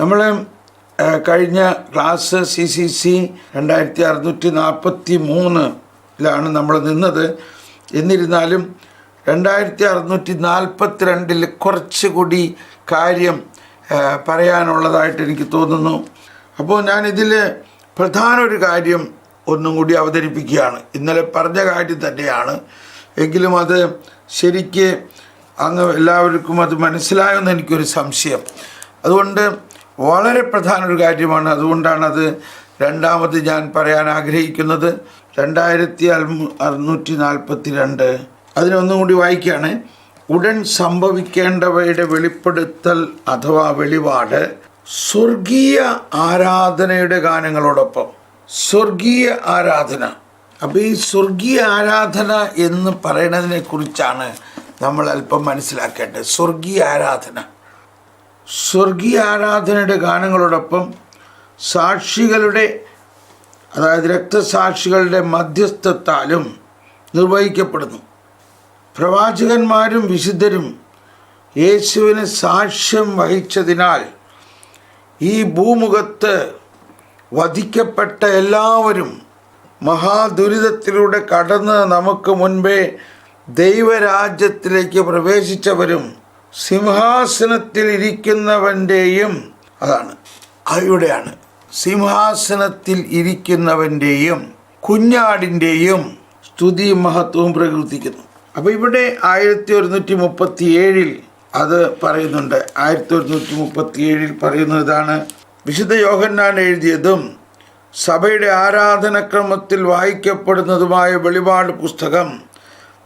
നമ്മൾ കഴിഞ്ഞ class C C C രണ്ടായിരത്തി അറുന്നൂറ്റി നാൽപ്പത്തി മൂന്നിലാണ് നമ്മൾ നിന്നത്. എന്നിരുന്നാലും രണ്ടായിരത്തി അറുന്നൂറ്റി നാൽപ്പത്തി രണ്ടിൽ കുറച്ചുകൂടി കാര്യം പറയാനുള്ളതായിട്ട് എനിക്ക് തോന്നുന്നു. അപ്പോൾ ഞാനിതിൽ പ്രധാന ഒരു കാര്യം ഒന്നും കൂടി അവതരിപ്പിക്കുകയാണ്. ഇന്നലെ പറഞ്ഞ കാര്യം തന്നെയാണ്. എങ്കിലും അത് ശരിക്ക് അങ്ങ് എല്ലാവർക്കും അത് മനസ്സിലായെന്ന് എനിക്കൊരു സംശയം. അതുകൊണ്ട് വളരെ പ്രധാന ഒരു കാര്യമാണ്. അതുകൊണ്ടാണത് അത് രണ്ടാമത് ഞാൻ പറയാൻ ആഗ്രഹിക്കുന്നത്. രണ്ടായിരത്തി അറുന്നൂറ്റി നാൽപ്പത്തി രണ്ട് അതിനൊന്നും കൂടി വായിക്കുകയാണ് ഉടൻ സംഭവിക്കേണ്ടവയുടെ വെളിപ്പെടുത്തൽ അഥവാ വെളിപാട് സ്വർഗീയ ആരാധനയുടെ ഗാനങ്ങളോടൊപ്പം. സ്വർഗീയ ആരാധന. അപ്പോൾ ഈ സ്വർഗീയ ആരാധന എന്ന് പറയുന്നതിനെ കുറിച്ചാണ് നമ്മൾ അല്പം മനസ്സിലാക്കേണ്ടത്. സ്വർഗീയ ആരാധന. സ്വർഗീയ ആരാധനയുടെ ഗാനങ്ങളോടൊപ്പം സാക്ഷികളുടെ അതായത് രക്തസാക്ഷികളുടെ മധ്യസ്ഥത്താലും നിർവഹിക്കപ്പെടുന്നു. പ്രവാചകന്മാരും വിശുദ്ധരും യേശുവിന് സാക്ഷ്യം വഹിച്ചതിനാൽ ഈ ഭൂമുഖത്ത് വധിക്കപ്പെട്ട എല്ലാവരും മഹാദുരിതത്തിലൂടെ കടന്ന് നമുക്ക് മുൻപേ ദൈവരാജ്യത്തിലേക്ക് പ്രവേശിച്ചവരും സിംഹാസനത്തിൽ ഇരിക്കുന്നവന്റെയും അതാണ് അവിടെയാണ്. സിംഹാസനത്തിൽ ഇരിക്കുന്നവന്റെയും കുഞ്ഞാടിന്റെയും സ്തുതി മഹത്വവും പ്രകീർത്തിക്കുന്നു. അപ്പോൾ ഇവിടെ ആയിരത്തി ഒരുന്നൂറ്റി മുപ്പത്തി ഏഴിൽ അത് പറയുന്നുണ്ട്. ആയിരത്തി ഒരുന്നൂറ്റി മുപ്പത്തി ഏഴിൽ പറയുന്നതാണ് വിശുദ്ധ യോഹന്നാൻ എഴുതിയതും സഭയുടെ ആരാധനക്രമത്തിൽ വായിക്കപ്പെടുന്നതുമായ വെളിപാട് പുസ്തകം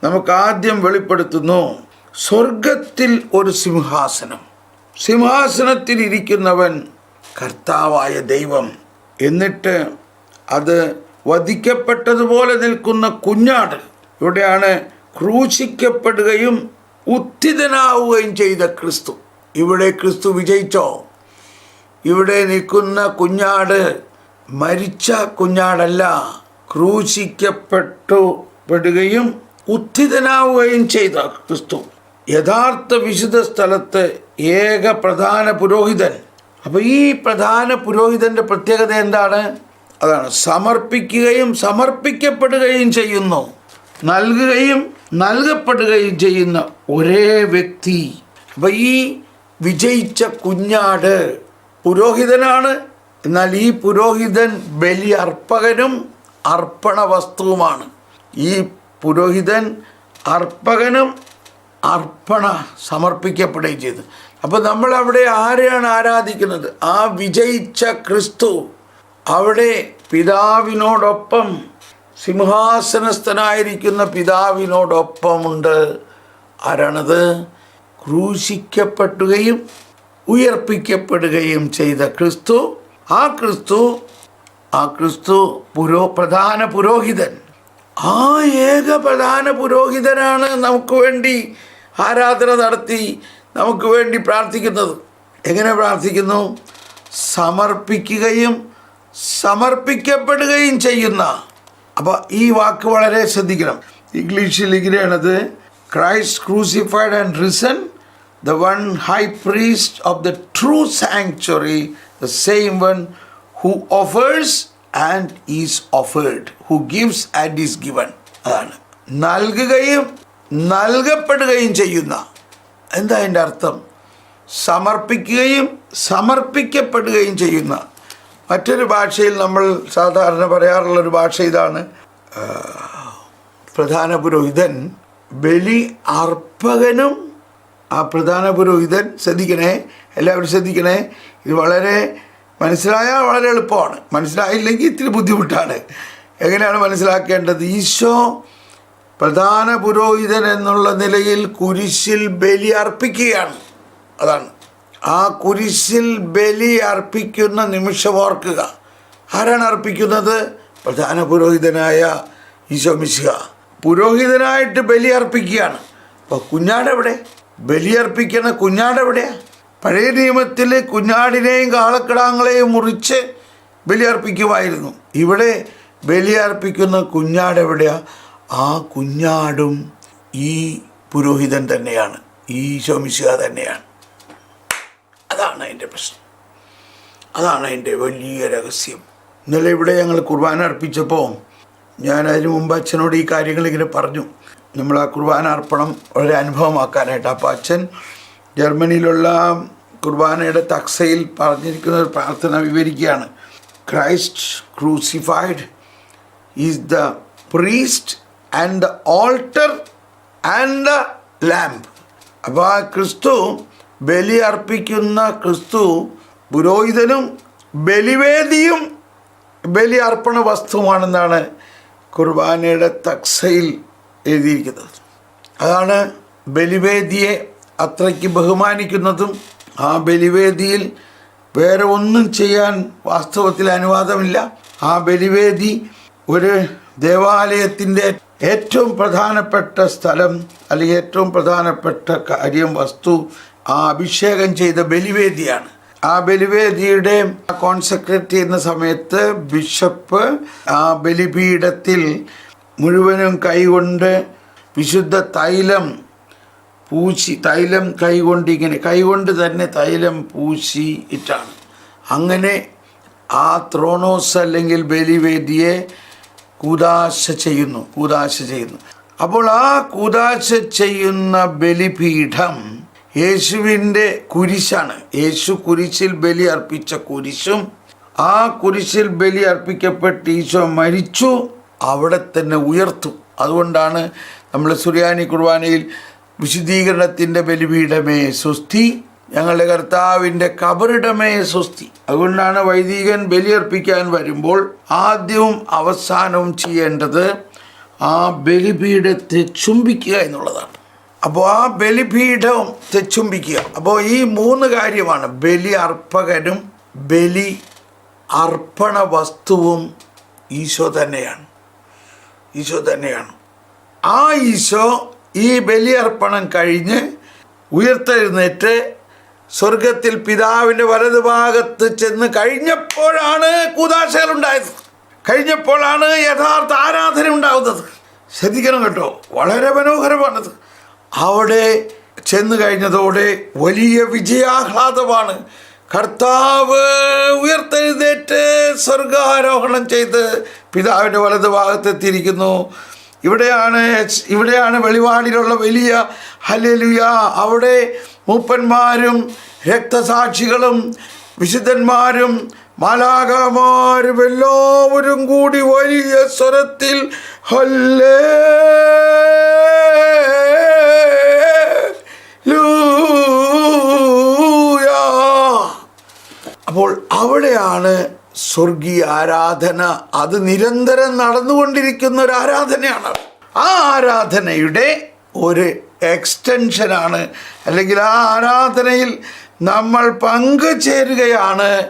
നമുക്ക് ആദ്യം വെളിപ്പെടുത്തുന്നു. സ്വർഗത്തിൽ ഒരു സിംഹാസനം. സിംഹാസനത്തിൽ ഇരിക്കുന്നവൻ കർത്താവായ ദൈവം. എന്നിട്ട് അത് വധിക്കപ്പെട്ടതുപോലെ നിൽക്കുന്ന കുഞ്ഞാട് ഇവിടെയാണ് ക്രൂശിക്കപ്പെടുകയും ഉത്ഥിതനാവുകയും ചെയ്ത ക്രിസ്തു. ഇവിടെ ക്രിസ്തു വിജയിച്ചോ? ഇവിടെ നിൽക്കുന്ന കുഞ്ഞാട് മരിച്ച കുഞ്ഞാടല്ല ക്രൂശിക്കപ്പെട്ടു പെടുകയും ഉത്ഥിതനാവുകയും ചെയ്ത ക്രിസ്തു. യഥാർത്ഥ വിശുദ്ധ സ്ഥലത്ത് ഏക പ്രധാന പുരോഹിതൻ. അപ്പോൾ ഈ പ്രധാന പുരോഹിതന്റെ പ്രത്യേകത എന്താണ്? അതാണ് സമർപ്പിക്കുകയും സമർപ്പിക്കപ്പെടുകയും ചെയ്യുന്നു. നൽകുകയും നൽകപ്പെടുകയും ചെയ്യുന്ന ഒരേ വ്യക്തി. അപ്പൊ ഈ വിജയിച്ച കുഞ്ഞാട് പുരോഹിതനാണ്. എന്നാൽ ഈ പുരോഹിതൻ ബലി അർപ്പകനും അർപ്പണ വസ്തുവുമാണ് ഈ പുരോഹിതൻ അർപ്പകനും അർപ്പണ സമർപ്പിക്കപ്പെടുകയും ചെയ്തു. അപ്പോൾ നമ്മൾ അവിടെ ആരെയാണ് ആരാധിക്കുന്നത്? ആ വിജയിച്ച ക്രിസ്തു. അവിടെ പിതാവിനോടൊപ്പം സിംഹാസനസ്ഥനായിരിക്കുന്ന പിതാവിനോടൊപ്പമുണ്ട്. ആരാണത്? ക്രൂശിക്കപ്പെടുകയും ഉയർപ്പിക്കപ്പെടുകയും ചെയ്ത ക്രിസ്തു. ആ ക്രിസ്തു ആ ക്രിസ്തു പുരോ പ്രധാന പുരോഹിതൻ. ആ ഏക പ്രധാന പുരോഹിതനാണ് നമുക്ക് വേണ്ടി ആരാധന നടത്തി നമുക്ക് വേണ്ടി പ്രാർത്ഥിക്കുന്നത്. എങ്ങനെ പ്രാർത്ഥിക്കുന്നു? സമർപ്പിക്കുകയും സമർപ്പിക്കപ്പെടുകയും ചെയ്യുന്ന. അപ്പോൾ ഈ വാക്ക് വളരെ ശ്രദ്ധിക്കണം. ഇംഗ്ലീഷിൽ ഇങ്ങനെയാണത്. Christ crucified and risen the one high priest of the true sanctuary the same one who offers and is offered who gives and is given അതാണ്. നൽകുകയും നൽകപ്പെടുകയും ചെയ്യുന്ന. എന്താ അതിന്റെ അർത്ഥം? സമർപ്പിക്കുകയും സമർപ്പിക്കപ്പെടുകയും ചെയ്യുന്ന. മറ്റൊരു ഭാഷയിൽ നമ്മൾ സാധാരണ പറയാറുള്ളൊരു ഭാഷ ഇതാണ് പ്രധാന പുരോഹിതൻ ബലി അർപ്പകനും ആ പ്രധാന പുരോഹിതൻ ശ്രദ്ധിക്കണേ എല്ലാവരും ശ്രദ്ധിക്കണേ ഇത് വളരെ മനസ്സിലായാൽ വളരെ എളുപ്പമാണ്. മനസ്സിലായില്ലെങ്കിൽ ഇത്തിരി ബുദ്ധിമുട്ടാണ്. എങ്ങനെയാണ് മനസ്സിലാക്കേണ്ടത്? ഈശോ പ്രധാന പുരോഹിതൻ എന്നുള്ള നിലയിൽ കുരിശിൽ ബലി അർപ്പിക്കുകയാണ്. അതാണ്. ആ കുരിശിൽ ബലി അർപ്പിക്കുന്ന നിമിഷം ഓർക്കുക. ആരാണ് അർപ്പിക്കുന്നത്? പ്രധാന പുരോഹിതനായ ഈശോ മിശിഹ. പുരോഹിതനായിട്ട് ബലി അർപ്പിക്കുകയാണ്. അപ്പോൾ കുഞ്ഞാടെവിടെ? ബലി അർപ്പിക്കുന്ന കുഞ്ഞാടെവിടെയാ? പഴയ നിയമത്തിൽ കുഞ്ഞാടിനെയും കാളക്കിടാങ്ങളെയും മുറിച്ച് ബലി അർപ്പിക്കുമായിരുന്നു. ഇവിടെ ബലി അർപ്പിക്കുന്ന കുഞ്ഞാടെവിടെയാ? ആ കുഞ്ഞാടും ഈ പുരോഹിതൻ തന്നെയാണ്. ഈ ശോമിശിക തന്നെയാണ്. അതാണ് അതിന്റെ പ്രശ്നം. അതാണ് അതിന്റെ വലിയ രഹസ്യം. ഇന്നലെ ഇവിടെ ഞങ്ങൾ കുർബാന അർപ്പിച്ചപ്പോൾ ഞാൻ അതിന് മുമ്പ് അച്ഛനോട് ഈ കാര്യങ്ങൾ ഇങ്ങനെ പറഞ്ഞു. നമ്മൾ ആ കുർബാന അർപ്പണം വളരെ അനുഭവമാക്കാനായിട്ട്. അപ്പോൾ അച്ഛൻ ജർമ്മനിയിലുള്ള കുർബാനയുടെ തക്സയിൽ പറഞ്ഞിരിക്കുന്ന ഒരു പ്രാർത്ഥന വിവരിക്കുകയാണ്. Christ crucified is the priest and the altar and the lamb അപ്പോൾ ആ ക്രിസ്തു ബലി അർപ്പിക്കുന്ന ക്രിസ്തു പുരോഹിതനും ബലിവേദിയും ബലി അർപ്പണ വസ്തുവാണെന്നാണ് കുർബാനയുടെ തക്സയിൽ എഴുതിയിരിക്കുന്നത്. അതാണ് ബലിവേദിയെ അത്രയ്ക്ക് ബഹുമാനിക്കുന്നതും ആ ബലിവേദിയിൽ വേറെ ഒന്നും ചെയ്യാൻ വാസ്തവത്തിൽ അനുവാദമില്ല. ആ ബലിവേദി ഒരു ദേവാലയത്തിന്റെ ഏറ്റവും പ്രധാനപ്പെട്ട സ്ഥലം അല്ലെങ്കിൽ ഏറ്റവും പ്രധാനപ്പെട്ട കാര്യം വസ്തു ആ അഭിഷേകം ചെയ്ത ബലിവേദിയാണ്. ആ ബലിവേദിയുടെ കോൺസെക്രേറ്റ് ചെയ്യുന്ന സമയത്ത് ബിഷപ്പ് ആ ബലിപീഠത്തിൽ മുഴുവനും കൈകൊണ്ട് വിശുദ്ധ തൈലം പൂശി തൈലം കൈകൊണ്ട് ഇങ്ങനെ കൈകൊണ്ട് തന്നെ തൈലം പൂശി ഇട്ടാണ് അങ്ങനെ ആ ത്രോണോസ് അല്ലെങ്കിൽ ബലിവേദിയെ കൂതാശ ചെയ്യുന്നു കൂതാശ ചെയ്യുന്നു. അപ്പോൾ ആ കൂതാശ ചെയ്യുന്ന ബലിപീഠം യേശുവിന്റെ കുരിശാണ്. യേശു കുരിശിൽ ബലി അർപ്പിച്ച കുരിശും ആ കുരിശിൽ ബലി അർപ്പിക്കപ്പെട്ട് ഈശോ മരിച്ചു അവിടെ തന്നെ ഉയർത്തു. അതുകൊണ്ടാണ് നമ്മൾ സുറിയാനി കുർബാനയിൽ വിശുദ്ധീകരണത്തിന്റെ ബലിപീഠമേ സ്വസ്തി. ഞങ്ങളുടെ കർത്താവിന്റെ കബറിടമേ സ്വസ്തി. അതുകൊണ്ടാണ് വൈദികൻ ബലിയർപ്പിക്കാൻ വരുമ്പോൾ ആദ്യവും അവസാനവും ചെയ്യേണ്ടത് ആ ബലിപീഠത്തെ ചുംബിക്കുക എന്നുള്ളതാണ്. അപ്പോൾ ആ ബലിപീഠം ചുംബിക്കുക അപ്പോൾ ഈ മൂന്ന് കാര്യമാണ്. ബലി അർപ്പകനും ബലി അർപ്പണ വസ്തുവും ഈശോ തന്നെയാണ്. ഈശോ തന്നെയാണ്. ആ ഈശോ ഈ ബലിയർപ്പണം കഴിഞ്ഞ് ഉയർത്തെഴുന്നേറ്റ് സ്വർഗത്തിൽ പിതാവിന്റെ വലതുഭാഗത്ത് ചെന്ന് കഴിഞ്ഞപ്പോഴാണ് കൂതാശകളുണ്ടായത്. കഴിഞ്ഞപ്പോഴാണ് യഥാർത്ഥ ആരാധന ഉണ്ടാകുന്നത് ശ്രദ്ധിക്കണം കേട്ടോ വളരെ മനോഹരമാണത്. അവിടെ ചെന്ന് കഴിഞ്ഞതോടെ വലിയ വിജയാഹ്ലാദമാണ്. കർത്താവ് ഉയർത്തെഴുന്നേറ്റ് സ്വർഗാരോഹണം ചെയ്ത് പിതാവിന്റെ വലത് ഭാഗത്തെത്തിയിരിക്കുന്നു. ഇവിടെയാണ് ഇവിടെയാണ് വെളിപാടിലുള്ള വലിയ ഹലലുയ അവിടെ മൂപ്പന്മാരും രക്തസാക്ഷികളും വിശുദ്ധന്മാരും മാലാകമാരും എല്ലാവരും കൂടി വലിയ സ്വരത്തിൽ ഹല്ലേ അപ്പോൾ അവിടെയാണ് സ്വർഗീയ ആരാധന അത് നിരന്തരം നടന്നുകൊണ്ടിരിക്കുന്ന ഒരു ആരാധനയാണ്. ആ ആരാധനയുടെ ഒരു എക്സ്റ്റൻഷനാണ്. അല്ലെങ്കിൽ ആ ആരാധനയിൽ നമ്മൾ പങ്കുചേരുകയാണ്.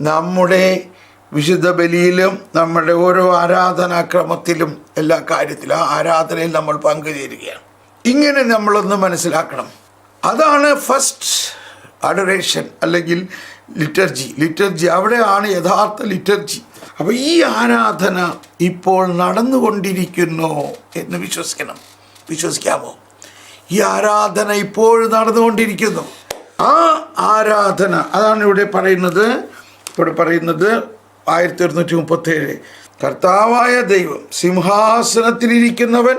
നമ്മുടെ വിശുദ്ധ ബലിയിലും നമ്മുടെ ഓരോ ആരാധനാക്രമത്തിലും എല്ലാ കാര്യത്തിലും ആ ആരാധനയിൽ നമ്മൾ പങ്കുചേരുകയാണ്. ഇങ്ങനെ നമ്മളൊന്ന് മനസ്സിലാക്കണം. അതാണ് ഫസ്റ്റ് അഡറേഷൻ അല്ലെങ്കിൽ ലിറ്റർജി ലിറ്റർജി അവിടെയാണ് യഥാർത്ഥ ലിറ്റർജി. അപ്പോൾ ഈ ആരാധന ഇപ്പോൾ നടന്നുകൊണ്ടിരിക്കുന്നു എന്ന് വിശ്വസിക്കണം. വിശ്വസിക്കാമോ? ഈ ആരാധന ഇപ്പോഴും നടന്നുകൊണ്ടിരിക്കുന്നു. ആ ആരാധന അതാണ് ഇവിടെ പറയുന്നത്. ഇവിടെ പറയുന്നത് ആയിരത്തി ഒരുന്നൂറ്റി മുപ്പത്തേഴ് കർത്താവായ ദൈവം സിംഹാസനത്തിലിരിക്കുന്നവൻ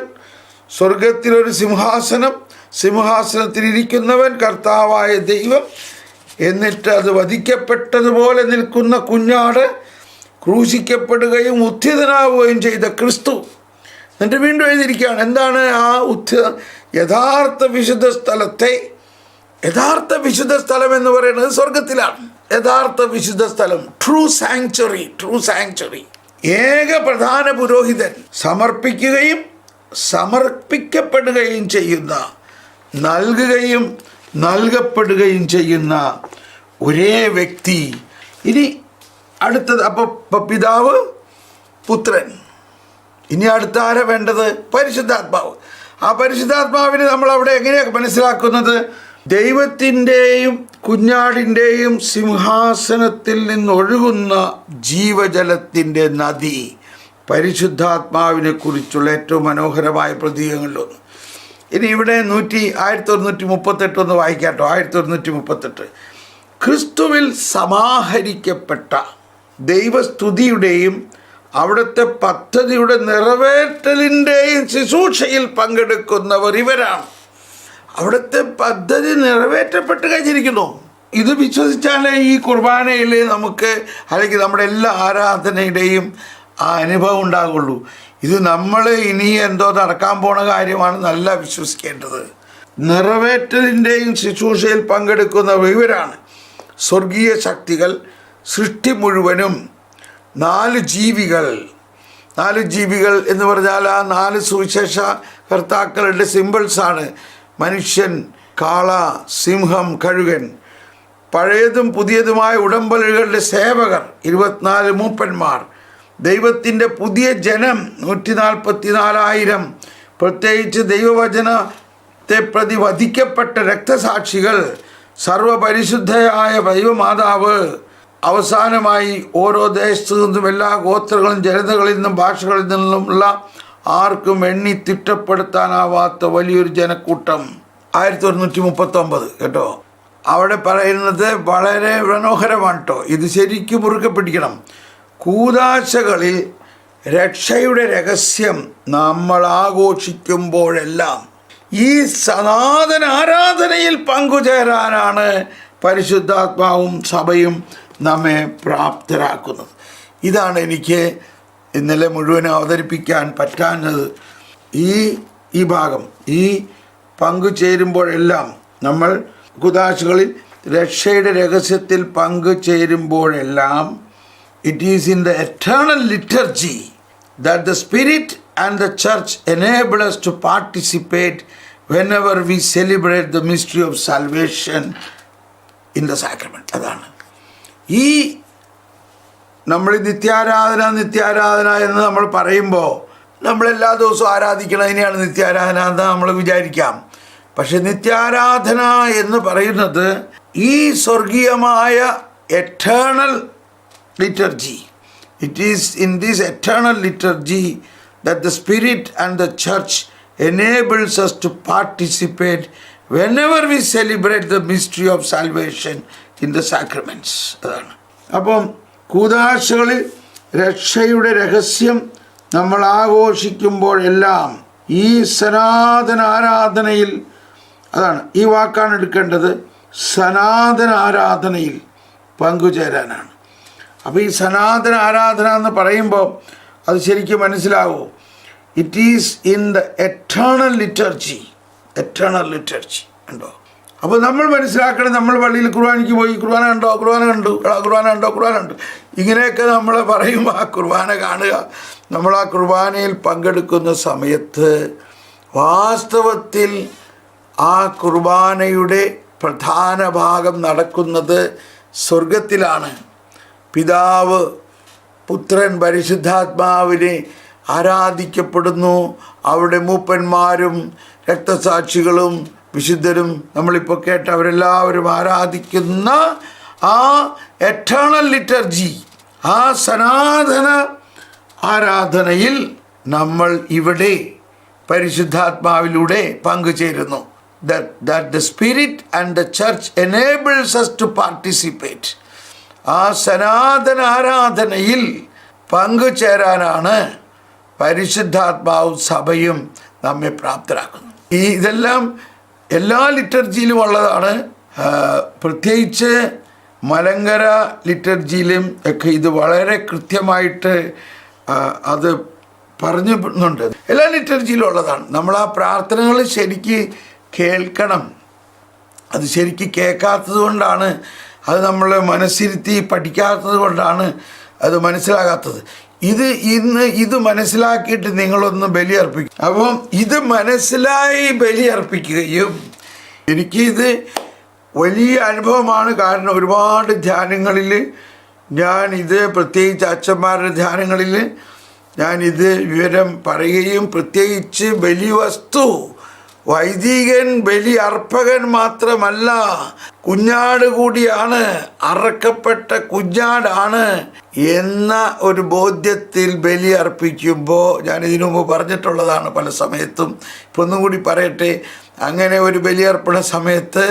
സ്വർഗത്തിലൊരു സിംഹാസനം സിംഹാസനത്തിലിരിക്കുന്നവൻ കർത്താവായ ദൈവം എന്നിട്ട് അത് വധിക്കപ്പെട്ടതുപോലെ നിൽക്കുന്ന കുഞ്ഞാട് ക്രൂശിക്കപ്പെടുകയും ഉത്ഥിതനാവുകയും ചെയ്ത ക്രിസ്തു. എന്നിട്ട് വീണ്ടും എഴുതിയിരിക്കുകയാണ് എന്താണ് ആ ഉദ്ധ യഥാർത്ഥ വിശുദ്ധ സ്ഥലത്തെ യഥാർത്ഥ വിശുദ്ധ സ്ഥലം എന്ന് പറയുന്നത് സ്വർഗത്തിലാണ് യഥാർത്ഥ വിശുദ്ധ സ്ഥലം ട്രൂ സാങ്ച്വറി ട്രൂ സാങ്ച്വറി ഏക പ്രധാന പുരോഹിതൻ സമർപ്പിക്കുകയും സമർപ്പിക്കപ്പെടുകയും ചെയ്യുന്ന നൽകുകയും നൽകപ്പെടുകയും ചെയ്യുന്ന ഒരേ വ്യക്തി. ഇനി അടുത്തത് അപ്പോൾ പിതാവ് പുത്രൻ. ഇനി അടുത്ത ആരാ വേണ്ടത്? പരിശുദ്ധാത്മാവ്. ആ പരിശുദ്ധാത്മാവിനെ നമ്മൾ അവിടെ എങ്ങനെയാണ് മനസ്സിലാക്കുന്നത്? ദൈവത്തിന്റെയും കുഞ്ഞാടിന്റെയും സിംഹാസനത്തിൽ നിന്നൊഴുകുന്ന ജീവജലത്തിന്റെ നദി. പരിശുദ്ധാത്മാവിനെ കുറിച്ചുള്ള ഏറ്റവും മനോഹരമായ പ്രതീകങ്ങളിലൊന്ന്. ഇനി ഇവിടെ നൂറ്റി ആയിരത്തി ഒരുന്നൂറ്റി മുപ്പത്തെട്ട് ഒന്ന് വായിക്കാട്ടോ. ആയിരത്തി ഒരുന്നൂറ്റി മുപ്പത്തെട്ട് ക്രിസ്തുവിൽ സമാഹരിക്കപ്പെട്ട ദൈവസ്തുതിയുടെയും അവിടുത്തെ പദ്ധതിയുടെ നിറവേറ്റലിന്റെയും ശുശ്രൂഷയിൽ പങ്കെടുക്കുന്നവർ ഇവരാണ്. അവിടുത്തെ പദ്ധതി നിറവേറ്റപ്പെട്ട് കഴിഞ്ഞിരിക്കുന്നു. ഇത് വിശ്വസിച്ചാലേ ഈ കുർബാനയിൽ നമുക്ക് അല്ലെങ്കിൽ നമ്മുടെ എല്ലാ ആരാധനയുടെയും ആ അനുഭവം ഉണ്ടാകുള്ളൂ ഇത് നമ്മൾ ഇനി എന്തോ നടക്കാൻ പോണ കാര്യമാണ് നല്ല വിശ്വസിക്കേണ്ടത്. നിറവേറ്റലിന്റെയും ശുശ്രൂഷയിൽ പങ്കെടുക്കുന്ന ഇവരാണ്. സ്വർഗീയ ശക്തികൾ സൃഷ്ടി മുഴുവനും നാല് ജീവികൾ. നാല് ജീവികൾ എന്ന് പറഞ്ഞാൽ ആ നാല് സുവിശേഷ കർത്താക്കളുടെ സിമ്പിൾസാണ് മനുഷ്യൻ കാള സിംഹം കഴുകൻ. പഴയതും പുതിയതുമായ ഉടമ്പലുകളുടെ സേവകർ ഇരുപത്തിനാല് മൂപ്പന്മാർ. ദൈവത്തിന്റെ പുതിയ ജനം നൂറ്റി നാൽപ്പത്തി നാലായിരം പ്രത്യേകിച്ച് ദൈവവചനത്തെ പ്രതി വധിക്കപ്പെട്ട രക്തസാക്ഷികൾ സർവപരിശുദ്ധയായ ദൈവമാതാവ്. അവസാനമായി ഓരോ ദേശത്തു നിന്നും എല്ലാ ഗോത്രങ്ങളും ജനതകളിൽ നിന്നും ഭാഷകളിൽ നിന്നുമുള്ള ആർക്കും എണ്ണി തിട്ടപ്പെടുത്താനാവാത്ത വലിയൊരു ജനക്കൂട്ടം. ആയിരത്തി തൊണ്ണൂറ്റി മുപ്പത്തൊമ്പത് കേട്ടോ? അവിടെ പറയുന്നത് വളരെ മനോഹരമാണ് കേട്ടോ ഇത് ശരിക്കും മുറുക്കെ പിടിക്കണം. കൂതാശകളിൽ രക്ഷയുടെ രഹസ്യം നമ്മൾ ആഘോഷിക്കുമ്പോഴെല്ലാം ഈ സനാതന ആരാധനയിൽ പങ്കുചേരാനാണ് പരിശുദ്ധാത്മാവും സഭയും നമ്മെ പ്രാപ്തരാക്കുന്നത്. ഇതാണ് എനിക്ക് ഇന്നലെ മുഴുവൻ അവതരിപ്പിക്കാൻ പറ്റാഞ്ഞത്. ഈ ഈ ഭാഗം ഈ പങ്കുചേരുമ്പോഴെല്ലാം നമ്മൾ കുതാശകളിൽ രക്ഷയുടെ രഹസ്യത്തിൽ പങ്കുചേരുമ്പോഴെല്ലാം it is in the eternal liturgy that the Spirit and the Church enable us to participate whenever we celebrate the mystery of salvation in the sacrament. അതാണ് ഈ നമ്മൾ നിത്യാരാധന നിത്യാരാധന എന്ന് നമ്മൾ പറയുമ്പോൾ നമ്മൾ എല്ലാ ദിവസവും ആരാധിക്കണതിനെയാണ് നിത്യാരാധന എന്ന് നമ്മൾ വിചാരിക്കാം പക്ഷെ നിത്യാരാധന എന്ന് പറയുന്നത് ഈ സ്വർഗീയമായ eternal liturgy. It is in this eternal liturgy that the Spirit and the Church enables us to participate whenever we celebrate the mystery of salvation in the sacraments. അതാണ് അപ്പം കൂതാശകളിൽ രക്ഷയുടെ രഹസ്യം നമ്മൾ ആഘോഷിക്കുമ്പോഴെല്ലാം ഈ സനാതന ആരാധനയിൽ അതാണ് ഈ വാക്കാണ് എടുക്കേണ്ടത് സനാതന ആരാധനയിൽ പങ്കുചേരാനാണ് അപ്പോൾ ഈ സനാതന ആരാധന എന്ന് പറയുമ്പോൾ അത് ശരിക്കും മനസ്സിലാവൂ? It is in the eternal liturgy eternal liturgy ഉണ്ടോ അപ്പോൾ നമ്മൾ മനസ്സിലാക്കണം നമ്മൾ പള്ളിയിൽ കുർബാനയ്ക്ക് പോയി കുർബാന കണ്ടോ? കുർബാന കണ്ടു. കുർബാന കണ്ടോ? കുർബാന കണ്ടു. ഇങ്ങനെയൊക്കെ നമ്മൾ പറയുമ്പോൾ ആ കുർബാന കാണുക. നമ്മൾ ആ കുർബാനയിൽ പങ്കെടുക്കുന്ന സമയത്ത് വാസ്തവത്തിൽ ആ കുർബാനയുടെ പ്രധാന ഭാഗം നടക്കുന്നത് സ്വർഗത്തിലാണ് പിതാവ് പുത്രൻ പരിശുദ്ധാത്മാവിനെ ആരാധിക്കപ്പെടുന്നു. അവിടെ മൂപ്പന്മാരും രക്തസാക്ഷികളും വിശുദ്ധരും നമ്മളിപ്പോൾ കേട്ട അവരെല്ലാവരും ആരാധിക്കുന്ന ആ എറ്റേണൽ ലിറ്റർജി ആ സനാതന ആരാധനയിൽ നമ്മൾ ഇവിടെ പരിശുദ്ധാത്മാവിലൂടെ പങ്കുചേരുന്നു. That the spirit and the church enables us to participate ആ സനാതന ആരാധനയിൽ പങ്കുചേരാനാണ് പരിശുദ്ധാത്മാവും സഭയും നമ്മെ പ്രാപ്തരാക്കുന്നത്. ഈ ഇതെല്ലാം എല്ലാ ലിറ്റർജിയിലും ഉള്ളതാണ്. പ്രത്യേകിച്ച് മലങ്കര ലിറ്റർജിയിലും ഒക്കെ ഇത് വളരെ കൃത്യമായിട്ട് അത് പറഞ്ഞുണ്ട് എല്ലാ ലിറ്റർജിയിലും ഉള്ളതാണ്. നമ്മൾ ആ പ്രാർത്ഥനകൾ ശരിക്ക് കേൾക്കണം. അത് ശരിക്ക് കേൾക്കാത്തത് കൊണ്ടാണ് അത് നമ്മൾ മനസ്സിരുത്തി പഠിക്കാത്തത് കൊണ്ടാണ് അത് മനസ്സിലാകാത്തത്. ഇത് ഇന്ന് ഇത് മനസ്സിലാക്കിയിട്ട് നിങ്ങളൊന്ന് ബലിയർപ്പിക്കും. അപ്പം ഇത് മനസ്സിലായി ബലിയർപ്പിക്കുകയും എനിക്കിത് വലിയ അനുഭവമാണ്. കാരണം ഒരുപാട് ധ്യാനങ്ങളിൽ ഞാൻ ഇത് പ്രത്യേകിച്ച് അച്ഛന്മാരുടെ ധ്യാനങ്ങളിൽ ഞാൻ ഇത് വിവരം പറയുകയും പ്രത്യേകിച്ച് ബലിവസ്തു വൈദികൻ ബലി അർപ്പകൻ മാത്രമല്ല കുഞ്ഞാട് കൂടിയാണ് അറക്കപ്പെട്ട കുഞ്ഞാടാണ് എന്ന ഒരു ബോധ്യത്തിൽ ബലി അർപ്പിക്കുമ്പോൾ ഞാൻ ഇതിനു മുമ്പ് പറഞ്ഞിട്ടുള്ളതാണ് പല സമയത്തും. ഇപ്പം ഒന്നും കൂടി പറയട്ടെ അങ്ങനെ ഒരു ബലിയർപ്പണ സമയത്ത്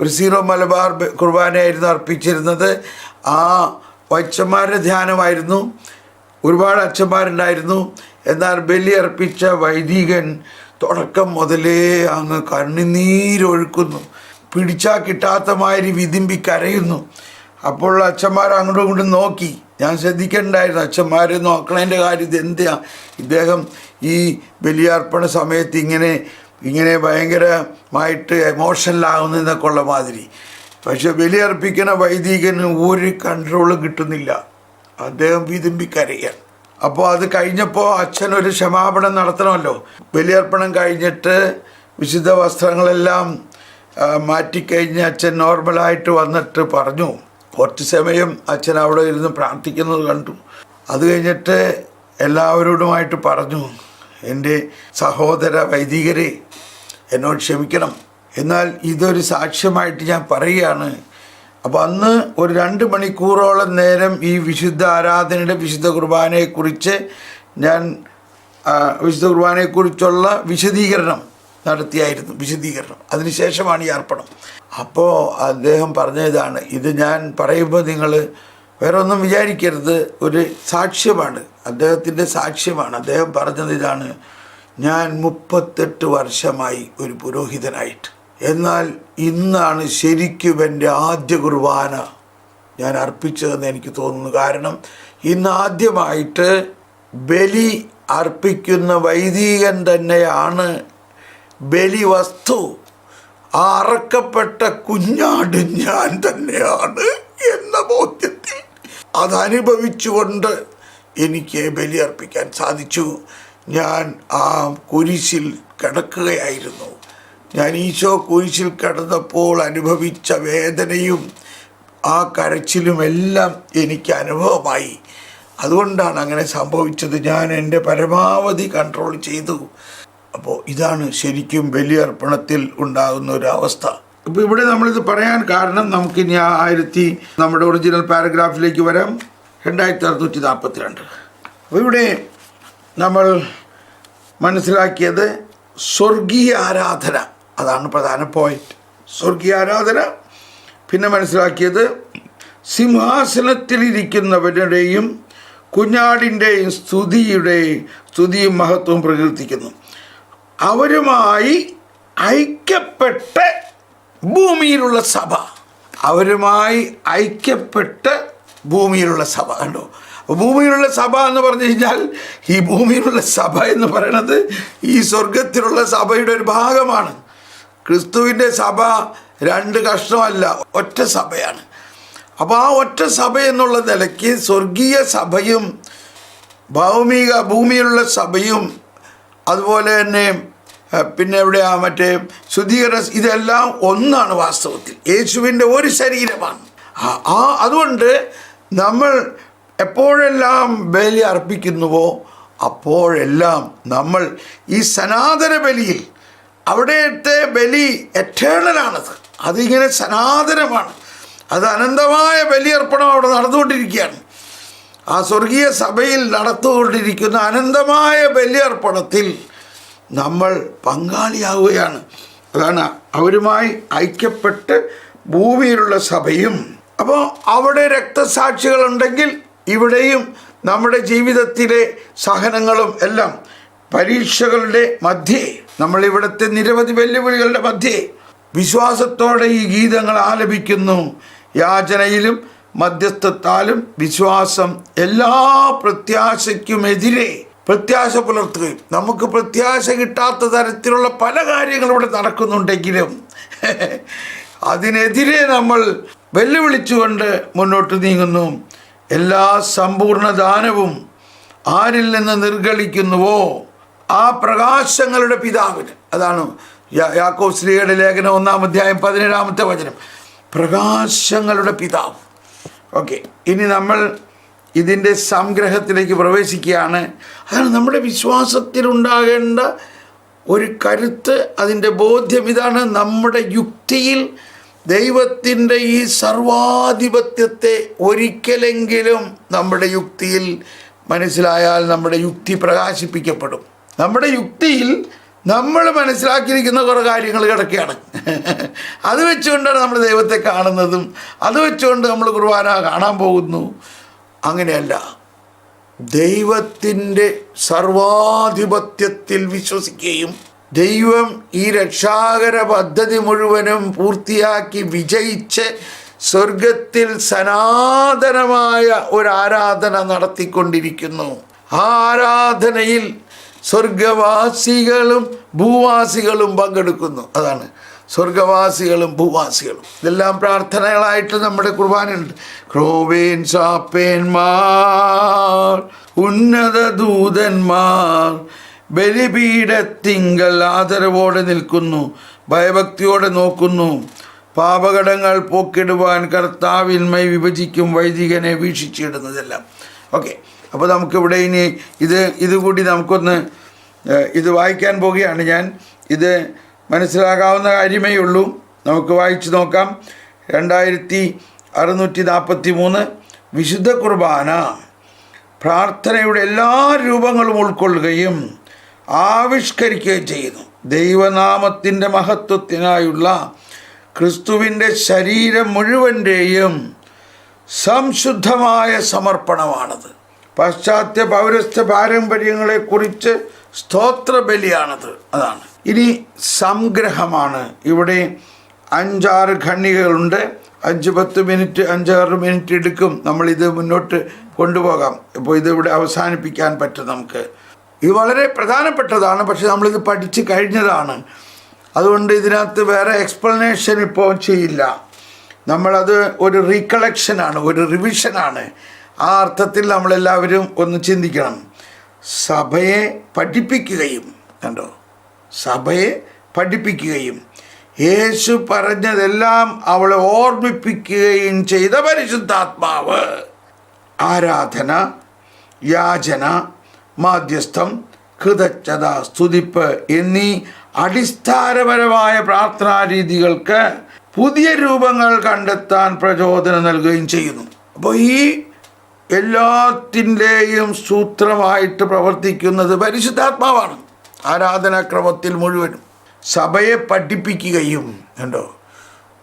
ഒരു സീറോ മലബാർ കുർബാനയായിരുന്നു അർപ്പിച്ചിരുന്നത്. ആ വൈച്ചന്മാരുടെ ധ്യാനമായിരുന്നു ഒരുപാട് അച്ഛന്മാരുണ്ടായിരുന്നു. എന്നാൽ ബലി അർപ്പിച്ച വൈദികൻ തുടക്കം മുതലേ അങ്ങ് കണ്ണുനീരൊഴുക്കുന്നു. പിടിച്ചാൽ കിട്ടാത്ത മാതിരി വിതിമ്പി കരയുന്നു. അപ്പോൾ അച്ഛന്മാർ അങ്ങോട്ടും ഇങ്ങോട്ടും നോക്കി. ഞാൻ ശ്രദ്ധിക്കണ്ടായിരുന്നു അച്ഛന്മാർ നോക്കണതിന്റെ കാര്യം ഇത് എന്തിനാ ഇദ്ദേഹം ഈ ബലിയർപ്പണ സമയത്ത് ഇങ്ങനെ ഇങ്ങനെ ഭയങ്കരമായിട്ട് എമോഷണലാകുന്നു എന്നൊക്കെ ഉള്ള മാതിരി. പക്ഷെ ബലിയർപ്പിക്കുന്ന വൈദികന് ഒരു കൺട്രോളും കിട്ടുന്നില്ല. അദ്ദേഹം വിതുമ്പി കരയാണ്. അപ്പോൾ അത് കഴിഞ്ഞപ്പോൾ അച്ഛൻ ഒരു ക്ഷമാപണം നടത്തണമല്ലോ. ബലിയർപ്പണം കഴിഞ്ഞിട്ട് വിശുദ്ധ വസ്ത്രങ്ങളെല്ലാം മാറ്റിക്കഴിഞ്ഞ് അച്ഛൻ നോർമലായിട്ട് വന്നിട്ട് പറഞ്ഞു. കുറച്ച് സമയം അച്ഛൻ അവിടെ ഇരുന്ന് പ്രാർത്ഥിക്കുന്നത് കണ്ടു. അത് കഴിഞ്ഞിട്ട് എല്ലാവരോടുമായിട്ട് പറഞ്ഞു എന്റെ സഹോദര വൈദികരെ എന്നോട് ക്ഷമിക്കണം. എന്നാൽ ഇതൊരു സാക്ഷ്യമായിട്ട് ഞാൻ പറയുകയാണ്. അപ്പോൾ അന്ന് ഒരു രണ്ട് മണിക്കൂറോളം നേരം ഈ വിശുദ്ധ ആരാധനയുടെ വിശുദ്ധ കുർബാനയെക്കുറിച്ച് ഞാൻ വിശുദ്ധ കുർബാനയെക്കുറിച്ചുള്ള വിശദീകരണം നടത്തിയായിരുന്നു വിശദീകരണം. അതിനുശേഷമാണ് ഈ അർപ്പണം. അപ്പോൾ അദ്ദേഹം പറഞ്ഞ ഇതാണ് ഇത് ഞാൻ പറയുമ്പോൾ നിങ്ങൾ വേറെ ഒന്നും വിചാരിക്കരുത് ഒരു സാക്ഷ്യമാണ് അദ്ദേഹത്തിന്റെ സാക്ഷ്യമാണ്. അദ്ദേഹം പറഞ്ഞത് ഇതാണ് ഞാൻ മുപ്പത്തെട്ട് വർഷമായി ഒരു പുരോഹിതനായിട്ട് എന്നാൽ ഇന്നാണ് ശരിക്കും എന്റെ ആദ്യ കുർബാന ഞാൻ അർപ്പിച്ചതെന്ന് എനിക്ക് തോന്നുന്നു. കാരണം ഇന്ന് ആദ്യമായിട്ട് ബലി അർപ്പിക്കുന്ന വൈദികൻ തന്നെയാണ് ബലി വസ്തു. ആ അറക്കപ്പെട്ട കുഞ്ഞാട് ഞാൻ തന്നെയാണ് എന്ന ബോധ്യത്തിൽ അതനുഭവിച്ചുകൊണ്ട് എനിക്ക് ബലി അർപ്പിക്കാൻ സാധിച്ചു. ഞാൻ ആ കുരിശിൽ കിടക്കുകയായിരുന്നു. ഞാൻ ഈശോ കുരിശിൽ കിടന്നപ്പോൾ അനുഭവിച്ച വേദനയും ആ കരച്ചിലും എല്ലാം എനിക്ക് അനുഭവമായി. അതുകൊണ്ടാണ് അങ്ങനെ സംഭവിച്ചത്. ഞാൻ എന്റെ പരമാവധി കൺട്രോൾ ചെയ്തു. അപ്പോൾ ഇതാണ് ശരിക്കും ബലിയർപ്പണത്തിൽ ഉണ്ടാകുന്ന ഒരു അവസ്ഥ. അപ്പോൾ ഇവിടെ നമ്മളിത് പറയാൻ കാരണം നമുക്കിനി ആ ആയിരത്തി നമ്മുടെ ഒറിജിനൽ പാരഗ്രാഫിലേക്ക് വരാം. രണ്ടായിരത്തി അറുന്നൂറ്റി നാൽപ്പത്തി രണ്ട് അപ്പോൾ ഇവിടെ നമ്മൾ മനസ്സിലാക്കിയത് സ്വർഗീയ ആരാധന. അതാണ് പ്രധാന പോയിന്റ് സ്വർഗീയാരാധന പിന്നെ മനസ്സിലാക്കിയത് സിംഹാസനത്തിലിരിക്കുന്നവരുടെയും കുഞ്ഞാടിന്റെയും സ്തുതിയുടെ സ്തുതിയും മഹത്വവും പ്രകീർത്തിക്കുന്നു. അവരുമായി ഐക്യപ്പെട്ട് ഭൂമിയിലുള്ള സഭ. അവരുമായി ഐക്യപ്പെട്ട് ഭൂമിയിലുള്ള സഭ. കണ്ടോ? ഭൂമിയിലുള്ള സഭ എന്ന് പറഞ്ഞു കഴിഞ്ഞാൽ ഈ ഭൂമിയിലുള്ള സഭ എന്ന് പറയുന്നത് ഈ സ്വർഗത്തിലുള്ള സഭയുടെ ഒരു ഭാഗമാണ്. ക്രിസ്തുവിന്റെ സഭ രണ്ട് കഷ്ണമല്ല ഒറ്റ സഭയാണ്. അപ്പോൾ ആ ഒറ്റ സഭ എന്നുള്ള നിലയ്ക്ക് സ്വർഗീയ സഭയും ഭൗമിക ഭൂമിയിലുള്ള സഭയും അതുപോലെ തന്നെ ആ, പിന്നെ എവിടെയാ മറ്റേ ശുദ്ധീകരണ ഇതെല്ലാം ഒന്നാണ് വാസ്തവത്തിൽ. യേശുവിന്റെ ഒരു ശരീരമാണ്. ആ ആ അതുകൊണ്ട് നമ്മൾ എപ്പോഴെല്ലാം ബലി അർപ്പിക്കുന്നുവോ അപ്പോഴെല്ലാം നമ്മൾ ഈ സനാതന ബലിയിൽ അവിടുത്തെ ബലി എറ്റേണലാണത് അതിങ്ങനെ സനാതനമാണ്. അത് അനന്തമായ ബലിയർപ്പണം അവിടെ നടന്നുകൊണ്ടിരിക്കുകയാണ്. ആ സ്വർഗീയ സഭയിൽ നടത്തുകൊണ്ടിരിക്കുന്ന അനന്തമായ ബലിയർപ്പണത്തിൽ നമ്മൾ പങ്കാളിയാവുകയാണ്. അതാണ് അവരുമായി ഐക്യപ്പെട്ട് ഭൂമിയിലുള്ള സഭയും. അപ്പോൾ അവിടെ രക്തസാക്ഷികളുണ്ടെങ്കിൽ ഇവിടെയും നമ്മുടെ ജീവിതത്തിലെ സഹനങ്ങളും എല്ലാം പരീക്ഷകളുടെ മധ്യേ നമ്മൾ ഇവിടുത്തെ നിരവധി വെല്ലുവിളികളുടെ മധ്യേ വിശ്വാസത്തോടെ ഈ ഗീതങ്ങൾ ആലപിക്കുന്നു. യാചനയിലും മധ്യസ്ഥത്താലും വിശ്വാസം എല്ലാ പ്രത്യാശയ്ക്കുമെതിരെ പ്രത്യാശ പുലർത്തുകയും നമുക്ക് പ്രത്യാശ കിട്ടാത്ത തരത്തിലുള്ള പല കാര്യങ്ങളും ഇവിടെ നടക്കുന്നുണ്ടെങ്കിലും അതിനെതിരെ നമ്മൾ വെല്ലുവിളിച്ചുകൊണ്ട് മുന്നോട്ട് നീങ്ങുന്നു. എല്ലാ സമ്പൂർണ ദാനവും ആരിൽ നിന്ന് നിർഗളിക്കുന്നുവോ? ആ പ്രകാശങ്ങളുടെ പിതാവിന്. അതാണ് യാക്കോ ശ്രീയുടെ ലേഖനം ഒന്നാം അധ്യായം പതിനേഴാമത്തെ വചനം. പ്രകാശങ്ങളുടെ പിതാവ്. ഓക്കെ ഇനി നമ്മൾ ഇതിന്റെ സംഗ്രഹത്തിലേക്ക് പ്രവേശിക്കുകയാണ്. അതാണ് നമ്മുടെ വിശ്വാസത്തിലുണ്ടാകേണ്ട ഒരു കരുത്ത് അതിന്റെ ബോധ്യം ഇതാണ് നമ്മുടെ യുക്തിയിൽ ദൈവത്തിന്റെ ഈ സർവാധിപത്യത്തെ ഒരിക്കലെങ്കിലും നമ്മുടെ യുക്തിയിൽ മനസ്സിലായാൽ നമ്മുടെ യുക്തി പ്രകാശിപ്പിക്കപ്പെടും. നമ്മുടെ യുക്തിയിൽ നമ്മൾ മനസ്സിലാക്കിയിരിക്കുന്ന കുറേ കാര്യങ്ങൾ കിടക്കുകയാണ്. അത് വെച്ചുകൊണ്ടാണ് നമ്മൾ ദൈവത്തെ കാണുന്നതും അത് വെച്ചുകൊണ്ട് നമ്മൾ കുർബാന കാണാൻ പോകുന്നു. അങ്ങനെയല്ല. ദൈവത്തിന്റെ സർവാധിപത്യത്തിൽ വിശ്വസിക്കുകയും ദൈവം ഈ രക്ഷാകര പദ്ധതി മുഴുവനും പൂർത്തിയാക്കി വിജയിച്ച് സ്വർഗത്തിൽ സനാതനമായ ഒരു ആരാധന നടത്തിക്കൊണ്ടിരിക്കുന്നു. ആ ആരാധനയിൽ സ്വർഗവാസികളും ഭൂവാസികളും പങ്കെടുക്കുന്നു. അതാണ്. സ്വർഗവാസികളും ഭൂവാസികളും. ഇതെല്ലാം പ്രാർത്ഥനകളായിട്ട് നമ്മുടെ കുർബാനയുണ്ട്. ക്രോവേൻ സാപ്പേന്മാർ ഉന്നത ദൂതന്മാർ ബലിപീഠത്തിങ്കൽ ആദരവോടെ നിൽക്കുന്നു ഭയഭക്തിയോടെ നോക്കുന്നു. പാപകടങ്ങൾ പോക്കിടുവാൻ കർത്താവിന്മൈ വിഭജിക്കും വൈദികനെ വീക്ഷിച്ചിടുന്നതെല്ലാം. ഓക്കെ. അപ്പോൾ നമുക്കിവിടെ ഇനി ഇത് ഇതുകൂടി നമുക്കൊന്ന് ഇത് വായിക്കാൻ പോവുകയാണ് ഞാൻ. ഇത് മനസ്സിലാകാവുന്ന കാര്യമേ ഉള്ളൂ. നമുക്ക് വായിച്ചു നോക്കാം. രണ്ടായിരത്തി അറുന്നൂറ്റി നാൽപ്പത്തി മൂന്ന് വിശുദ്ധ കുർബാന. പ്രാർത്ഥനയുടെ എല്ലാ രൂപങ്ങളും ഉൾക്കൊള്ളുകയും ആവിഷ്കരിക്കുകയും ചെയ്യുന്നു. ദൈവനാമത്തിന്റെ മഹത്വത്തിനായുള്ള ക്രിസ്തുവിന്റെ ശരീരം മുഴുവന്റെയും സംശുദ്ധമായ സമർപ്പണമാണത്. പാശ്ചാത്യ പൗരസ്ത്യ പാരമ്പര്യങ്ങളെക്കുറിച്ച് സ്തോത്രബലിയാണത്. അതാണ്. ഇനി സംഗ്രഹമാണ്. ഇവിടെ അഞ്ചാറ് ഖണ്ണികകളുണ്ട് അഞ്ച് പത്ത് മിനിറ്റ് അഞ്ചാറ് മിനിറ്റ് എടുക്കും. നമ്മളിത് മുന്നോട്ട് കൊണ്ടുപോകാം. ഇപ്പോൾ ഇത് ഇവിടെ അവസാനിപ്പിക്കാൻ പറ്റും നമുക്ക്. ഇത് വളരെ പ്രധാനപ്പെട്ടതാണ്. പക്ഷെ നമ്മളിത് പഠിച്ച് കഴിഞ്ഞതാണ്. അതുകൊണ്ട് ഇതിനകത്ത് വേറെ എക്സ്പ്ലനേഷൻ ഇപ്പോൾ ചെയ്യില്ല. നമ്മളത് ഒരു റീകളക്ഷനാണ് ഒരു റിവിഷനാണ്. ആ അർത്ഥത്തിൽ നമ്മളെല്ലാവരും ഒന്ന് ചിന്തിക്കണം. സഭയെ പഠിപ്പിക്കുകയും കണ്ടോ? സഭയെ പഠിപ്പിക്കുകയും. യേശു പറഞ്ഞതെല്ലാം അവളെ ഓർമ്മിപ്പിക്കുകയും ചെയ്ത പരിശുദ്ധാത്മാവ്. ആരാധന യാചന മാധ്യസ്ഥം കൃതജ്ഞത സ്തുതിപ്പ് എന്നീ അടിസ്ഥാനപരമായ പ്രാർത്ഥനാ രീതികൾക്ക് പുതിയ രൂപങ്ങൾ കണ്ടെത്താൻ പ്രചോദനം നൽകുകയും ചെയ്യുന്നു. അപ്പോൾ ഈ എല്ലാത്തിന്റെയും സൂത്രമായിട്ട് പ്രവർത്തിക്കുന്നത് പരിശുദ്ധാത്മാവാണ്. ആരാധനാക്രമത്തിൽ മുഴുവനും സഭയെ പഠിപ്പിക്കുകയും ഉണ്ടോ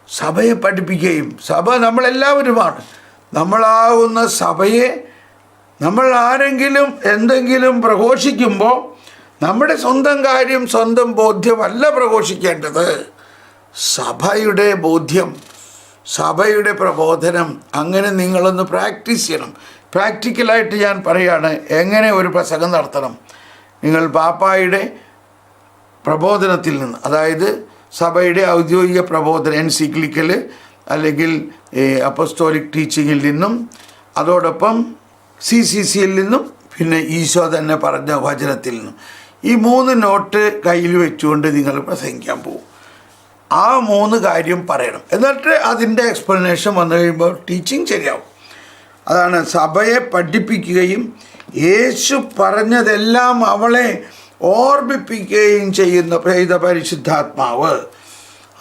സഭയെ പഠിപ്പിക്കുകയും സഭ നമ്മളെല്ലാവരുമാണ്. നമ്മളാവുന്ന സഭയെ നമ്മൾ ആരെങ്കിലും എന്തെങ്കിലും പ്രഘോഷിക്കുമ്പോൾ നമ്മുടെ സ്വന്തം കാര്യം സ്വന്തം ബോധ്യമല്ല പ്രഘോഷിക്കേണ്ടത്. സഭയുടെ ബോധ്യം സഭയുടെ പ്രബോധനം അങ്ങനെ നിങ്ങളൊന്ന് പ്രാക്ടീസ് ചെയ്യണം. പ്രാക്ടിക്കലായിട്ട് ഞാൻ പറയുകയാണ് എങ്ങനെ ഒരു പ്രസംഗം നടത്തണം. നിങ്ങൾ പാപ്പായുടെ പ്രബോധനത്തിൽ നിന്ന് അതായത് സഭയുടെ ഔദ്യോഗിക പ്രബോധന എൻസിക്ലിക്കൽ അല്ലെങ്കിൽ അപ്പസ്റ്റോലിക് ടീച്ചിങ്ങിൽ നിന്നും അതോടൊപ്പം സി സി സിയിൽ നിന്നും പിന്നെ ഈശോ തന്നെ പറഞ്ഞ വചനത്തിൽ നിന്നും. ഈ മൂന്ന് നോട്ട് കയ്യിൽ വെച്ചുകൊണ്ട് നിങ്ങൾ പ്രസംഗിക്കാൻ പോകും. ആ മൂന്ന് കാര്യം പറയണം. എന്നിട്ട് അതിന്റെ എക്സ്പ്ലനേഷൻ വന്നു കഴിയുമ്പോൾ ടീച്ചിങ് ശരിയാവും. അതാണ് സഭയെ പഠിപ്പിക്കുകയും യേശു പറഞ്ഞതെല്ലാം അവളെ ഓർമ്മിപ്പിക്കുകയും ചെയ്യുന്ന പ്രേത പരിശുദ്ധാത്മാവ്.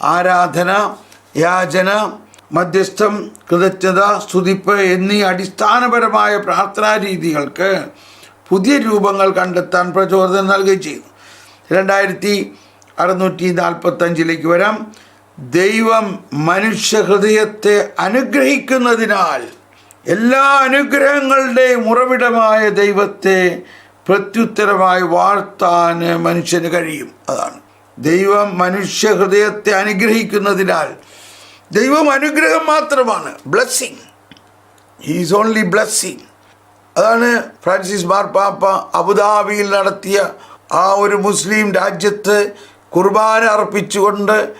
ആരാധന യാചന മധ്യസ്ഥം കൃതജ്ഞത സ്തുതിപ്പ് എന്നീ അടിസ്ഥാനപരമായ പ്രാർത്ഥനാ രീതികൾക്ക് പുതിയ രൂപങ്ങൾ കണ്ടെത്താൻ പ്രചോദനം നൽകുകയും ചെയ്യുന്നു. രണ്ടായിരത്തി അറുന്നൂറ്റി നാൽപ്പത്തഞ്ചിലേക്ക് വരാം. ദൈവം മനുഷ്യഹൃദയത്തെ അനുഗ്രഹിക്കുന്നതിനാൽ എല്ലാ അനുഗ്രഹങ്ങളുടെയും ഉറവിടമായ ദൈവത്തെ പ്രത്യുത്തരമായി വാഴ്ത്താൻ മനുഷ്യന് കഴിയും. അതാണ്. ദൈവം മനുഷ്യഹൃദയത്തെ അനുഗ്രഹിക്കുന്നതിനാൽ ദൈവം അനുഗ്രഹം മാത്രമാണ്. ബ്ലെസ്സിങ് ഹീസ് ഓൺലി ബ്ലെസ്സിങ് അതാണ് ഫ്രാൻസിസ് മാർപ്പാപ്പ അബുദാബിയിൽ നടത്തിയ ആ ഒരു മുസ്ലിം രാജ്യത്ത് കുർബാന അർപ്പിച്ചുകൊണ്ട്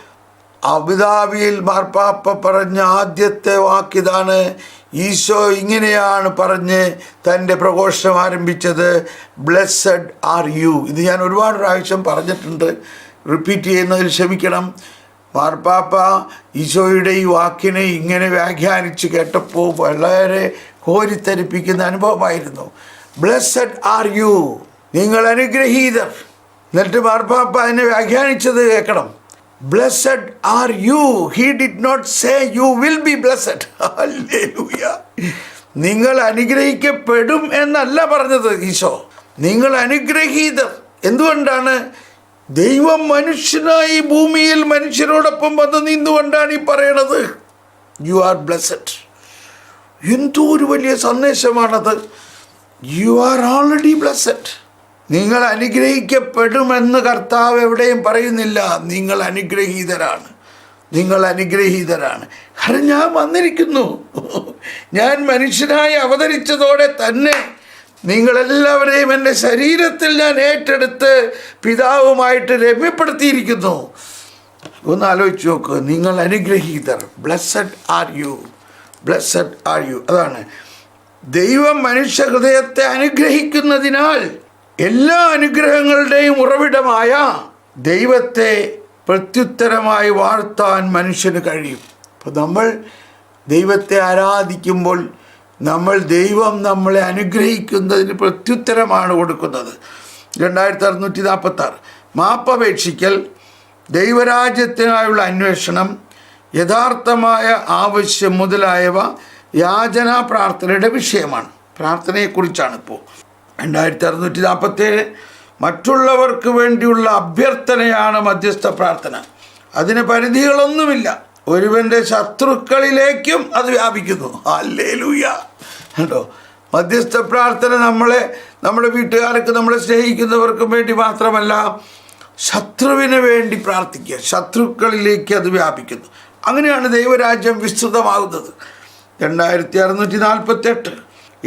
അബുദാബിയിൽ മാർപ്പാപ്പ പറഞ്ഞ ആദ്യത്തെ വാക്കിതാണ് ഈശോ ഇങ്ങനെയാണ് പറഞ്ഞ് തന്റെ പ്രഘോഷണം ആരംഭിച്ചത്. Blessed are you. ഇത് ഞാൻ ഒരുപാട് പ്രാവശ്യം പറഞ്ഞിട്ടുണ്ട്. റിപ്പീറ്റ് ചെയ്യുന്നതിൽ ക്ഷമിക്കണം. മാർപ്പാപ്പ ഈശോയുടെ ഈ വാക്കിനെ ഇങ്ങനെ വ്യാഖ്യാനിച്ച് കേട്ടപ്പോൾ വളരെ കോരിത്തരിപ്പിക്കുന്ന അനുഭവമായിരുന്നു. Blessed are you. നിങ്ങൾ അനുഗ്രഹീതർ. എന്നിട്ട് മാർപ്പാപ്പ അതിനെ വ്യാഖ്യാനിച്ചത് കേൾക്കണം. Blessed are you he did not say you will be blessed നിങ്ങൾ അനുഗ്രഹിക്കപ്പെടും എന്നല്ല പറഞ്ഞത് ഈശോ. നിങ്ങൾ അനുഗ്രഹീതർ. എന്തുകൊണ്ടാണ്? ദൈവം മനുഷ്യനായി ഭൂമിയിൽ മനുഷ്യരോടൊപ്പം വന്ന് നിന്നുകൊണ്ടാണ് ഈ പറയണത്. യു ആർ ബ്ലസ്സഡ് എന്തോ ഒരു വലിയ സന്ദേശമാണത്. യു ആർ ഓൾറെഡി ബ്ലെസ്സഡ് നിങ്ങൾ അനുഗ്രഹിക്കപ്പെടുമെന്ന് കർത്താവ് എവിടെയും പറയുന്നില്ല. നിങ്ങൾ അനുഗ്രഹീതരാണ്. നിങ്ങൾ അനുഗ്രഹീതരാണ്. കാരണം ഞാൻ വന്നിരിക്കുന്നു. ഞാൻ മനുഷ്യനായി അവതരിച്ചതോടെ തന്നെ നിങ്ങളെല്ലാവരെയും എന്റെ ശരീരത്തിൽ ഞാൻ ഏറ്റെടുത്ത് പിതാവുമായിട്ട് രമ്യപ്പെടുത്തിയിരിക്കുന്നു. ഒന്ന് ആലോചിച്ച് നോക്ക്. നിങ്ങൾ അനുഗ്രഹീതർ. Blessed are you blessed are you അതാണ്. ദൈവം മനുഷ്യ ഹൃദയത്തെ അനുഗ്രഹിക്കുന്നതിനാൽ എല്ലാ അനുഗ്രഹങ്ങളുടെയും ഉറവിടമായ ദൈവത്തെ പ്രത്യുത്തരമായി വാഴ്ത്താൻ മനുഷ്യന് കഴിയും. അപ്പോൾ നമ്മൾ ദൈവത്തെ ആരാധിക്കുമ്പോൾ നമ്മൾ ദൈവം നമ്മളെ അനുഗ്രഹിക്കുന്നതിന് പ്രത്യുത്തരമാണ് കൊടുക്കുന്നത്. രണ്ടായിരത്തി അറുന്നൂറ്റി നാൽപ്പത്താറ് മാപ്പപേക്ഷിക്കൽ ദൈവരാജ്യത്തിനായുള്ള അന്വേഷണം യഥാർത്ഥമായ ആവശ്യം മുതലായവ യാചനാ പ്രാർത്ഥനയുടെ വിഷയമാണ്. പ്രാർത്ഥനയെക്കുറിച്ചാണ് ഇപ്പോൾ രണ്ടായിരത്തി അറുന്നൂറ്റി നാൽപ്പത്തേഴ് മറ്റുള്ളവർക്ക് വേണ്ടിയുള്ള അഭ്യർത്ഥനയാണ് മധ്യസ്ഥ പ്രാർത്ഥന. അതിന് പരിധികളൊന്നുമില്ല. ഒരുവന്റെ ശത്രുക്കളിലേക്കും അത് വ്യാപിക്കുന്നു. അല്ലേ ലൂയ കേട്ടോ മധ്യസ്ഥ പ്രാർത്ഥന നമ്മളെ നമ്മുടെ വീട്ടുകാർക്ക് നമ്മളെ സ്നേഹിക്കുന്നവർക്കും വേണ്ടി മാത്രമല്ല ശത്രുവിന് വേണ്ടി പ്രാർത്ഥിക്കുക. ശത്രുക്കളിലേക്ക് അത് വ്യാപിക്കുന്നു. അങ്ങനെയാണ് ദൈവരാജ്യം വിസ്തൃതമാകുന്നത് രണ്ടായിരത്തി അറുന്നൂറ്റി നാൽപ്പത്തെട്ട്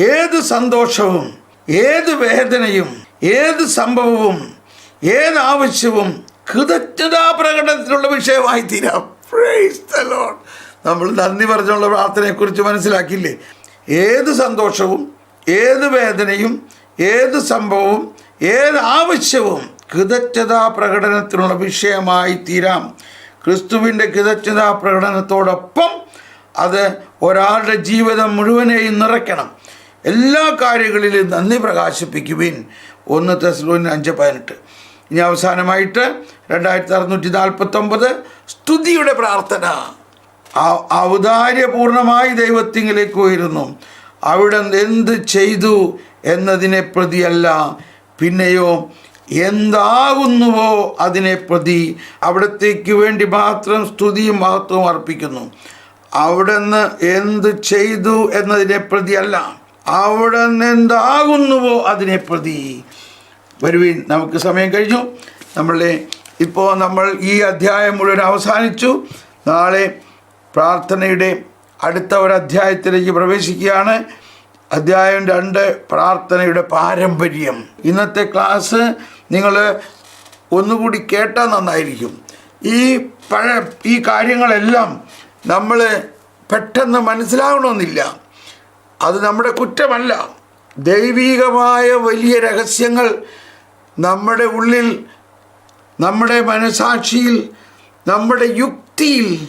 ഏത് സന്തോഷവും ഏത് വേദനയും ഏത് സംഭവവും ഏത് ആവശ്യവും കൃതജ്ഞതാ പ്രകടനത്തിനുള്ള വിഷയമായി തീരാം. നമ്മൾ നന്ദി പറഞ്ഞുള്ള പ്രാർത്ഥനയെക്കുറിച്ച് മനസ്സിലാക്കില്ലേ ഏത് സന്തോഷവും ഏത് വേദനയും ഏത് സംഭവവും ഏത് ആവശ്യവും കൃതജ്ഞതാ പ്രകടനത്തിനുള്ള വിഷയമായി തീരാം ക്രിസ്തുവിന്റെ കൃതജ്ഞതാ പ്രകടനത്തോടൊപ്പം അത് ഒരാളുടെ ജീവിതം മുഴുവനെയും നിറയ്ക്കണം. എല്ലാ കാര്യങ്ങളിലും നന്ദി പ്രകാശിപ്പിക്കുവിൻ. ഒന്ന് തെസ്ലൂൻ അഞ്ച് പതിനെട്ട്. ഇനി അവസാനമായിട്ട് രണ്ടായിരത്തി അറുന്നൂറ്റി നാൽപ്പത്തൊമ്പത് സ്തുതിയുടെ പ്രാർത്ഥന. ഔദാര്യപൂർണമായി ദൈവത്തിങ്കിലേക്ക് ഉയരുന്നു. അവിടെ എന്ത് ചെയ്തു എന്നതിനെ പ്രതിയല്ല. പിന്നെയോ എന്താകുന്നുവോ അതിനെ പ്രതി. അവിടത്തേക്ക് വേണ്ടി മാത്രം സ്തുതിയും മഹത്വവും അർപ്പിക്കുന്നു. അവിടുന്ന് എന്ത് ചെയ്തു എന്നതിനെ പ്രതിയല്ല. അവിടെ നിന്നെന്താകുന്നുവോ അതിനെ പ്രതി വരുവിൻ നമുക്ക് സമയം കഴിഞ്ഞു. നമ്മളെ ഇപ്പോൾ നമ്മൾ ഈ അധ്യായം മുഴുവൻ അവസാനിച്ചു. നാളെ പ്രാർത്ഥനയുടെ അടുത്ത ഒരു അധ്യായത്തിലേക്ക് പ്രവേശിക്കുകയാണ്. അധ്യായം രണ്ട് പ്രാർത്ഥനയുടെ പാരമ്പര്യം. ഇന്നത്തെ ക്ലാസ് നിങ്ങൾ ഒന്നുകൂടി കേട്ടാൽ നന്നായിരിക്കും. ഈ പഴ ഈ കാര്യങ്ങളെല്ലാം നമ്മൾ പെട്ടെന്ന് മനസ്സിലാവണമെന്നില്ല. അത് നമ്മുടെ കുറ്റമല്ല. ദൈവീകമായ വലിയ രഹസ്യങ്ങൾ നമ്മുടെ ഉള്ളിൽ നമ്മുടെ മനസാക്ഷിയിൽ നമ്മുടെ യുക്തിയിൽ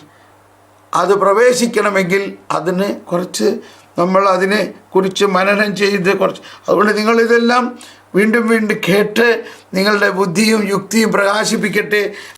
അത് പ്രവേശിക്കണമെങ്കിൽ അതിന് കുറച്ച് നമ്മൾ അതിനെ കുറിച്ച് മനനം ചെയ്ത് കുറച്ച് അതുകൊണ്ട് നിങ്ങളിതെല്ലാം വീണ്ടും വീണ്ടും കേട്ട് നിങ്ങളുടെ ബുദ്ധിയും യുക്തിയും പ്രകാശിപ്പിക്കട്ടെ.